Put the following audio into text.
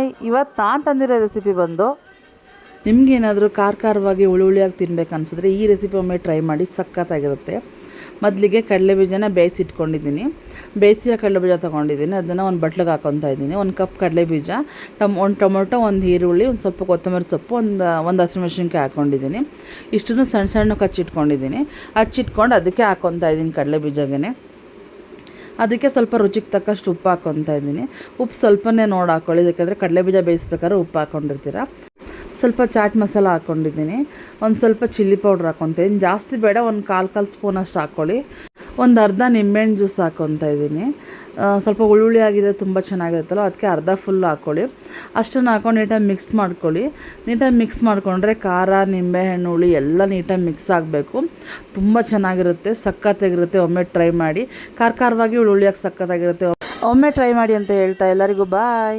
Hi ಇವತ್ತು ನಾನು ತಂದಿರೋ recipe ಬಂದು ನಿಮಗೇನಾದರೂ ಖಾರ ಖಾರವಾಗಿ ಹುಳಿ ಹುಳಿಯಾಗಿ ತಿನ್ಬೇಕು ಅನ್ಸಿದ್ರೆ ಈ ರೆಸಿಪಿ ಒಮ್ಮೆ ಟ್ರೈ ಮಾಡಿ ಸಖತ್ತಾಗಿರುತ್ತೆ. ಮೊದಲಿಗೆ ಕಡಲೆ ಬೀಜನ ಬೇಯಿಸಿಟ್ಕೊಂಡಿದ್ದೀನಿ. ಕಡಲೆ ಬೀಜ ತೊಗೊಂಡಿದ್ದೀನಿ. ಅದನ್ನು ಒಂದು ಬಟ್ಲಿಗೆ ಹಾಕೊತಾ ಇದ್ದೀನಿ. ಒಂದು ಕಪ್ ಕಡಲೆ ಬೀಜ, ಟಮ್, ಒಂದು ಟೊಮೊಟೊ, ಒಂದು ಈರುಳ್ಳಿ, ಒಂದು ಸ್ವಲ್ಪ ಕೊತ್ತಂಬರಿ ಸೊಪ್ಪು, ಒಂದು ಒಂದು ಹಸಿಮೆಣ್ಸಿನ್ಕಾಯಿ ಹಾಕ್ಕೊಂಡಿದ್ದೀನಿ ಇಷ್ಟನ್ನು ಸಣ್ಣ ಸಣ್ಣಕ್ಕೆ ಹಚ್ಚಿಟ್ಕೊಂಡಿದ್ದೀನಿ. ಹಚ್ಚಿಟ್ಕೊಂಡು ಅದಕ್ಕೆ ಹಾಕೊತಾ ಇದ್ದೀನಿ ಕಡಲೆಬೀಜಗೆ ಅದಕ್ಕೆ ಸ್ವಲ್ಪ ರುಚಿಗೆ ತಕ್ಕಷ್ಟು ಉಪ್ಪು ಹಾಕ್ಕೊತಾ ಇದ್ದೀನಿ. ಉಪ್ಪು ಸ್ವಲ್ಪನೇ ನೋಡಿ ಹಾಕ್ಕೊಳ್ಳಿ ಕಡಲೆ ಬೀಜ ಬೇಯಿಸ್ಬೇಕಾದ್ರೆ ಉಪ್ಪು ಹಾಕ್ಕೊಂಡಿರ್ತೀರ ಸ್ವಲ್ಪ ಚಾಟ್ ಮಸಾಲ ಹಾಕ್ಕೊಂಡಿದ್ದೀನಿ ಒಂದು ಸ್ವಲ್ಪ ಚಿಲ್ಲಿ ಪೌಡ್ರ್ ಹಾಕ್ಕೊತೀನಿ ಜಾಸ್ತಿ ಬೇಡ, ಒಂದು ಕಾಲು ಕಾಲು ಸ್ಪೂನಷ್ಟು ಹಾಕ್ಕೊಳ್ಳಿ ಒಂದು ಅರ್ಧ ನಿಂಬೆಹಣ್ಣು ಜ್ಯೂಸ್ ಹಾಕ್ಕೊತಾ ಇದ್ದೀನಿ. ಸ್ವಲ್ಪ ಉಳ್ಳುಳ್ಳಿ ಆಗಿದೆ ತುಂಬ ಚೆನ್ನಾಗಿರುತ್ತಲ್ಲ, ಅದಕ್ಕೆ ಅರ್ಧ ಫುಲ್ ಹಾಕ್ಕೊಳ್ಳಿ ಅಷ್ಟನ್ನು ಹಾಕೊಂಡು ನೀಟಾಗಿ ಮಿಕ್ಸ್ ಮಾಡ್ಕೊಳ್ಳಿ. ನೀಟಾಗಿ ಮಿಕ್ಸ್ ಮಾಡಿಕೊಂಡ್ರೆ ಖಾರ, ನಿಂಬೆಹಣ್ಣು, ಹುಳಿ ಎಲ್ಲ ನೀಟಾಗಿ ಮಿಕ್ಸ್ ಆಗಬೇಕು. ತುಂಬ ಚೆನ್ನಾಗಿರುತ್ತೆ, ಸಖತ್ತಾಗಿರುತ್ತೆ, ಒಮ್ಮೆ ಟ್ರೈ ಮಾಡಿ. ಖಾರ ಖಾರವಾಗಿ ಹುಳುಳಿಯಾಗಿ ಸಖತ್ತಾಗಿರುತ್ತೆ. ಒಮ್ಮೆ ಟ್ರೈ ಮಾಡಿ ಅಂತ ಹೇಳ್ತಾ ಎಲ್ಲರಿಗೂ ಬಾಯ್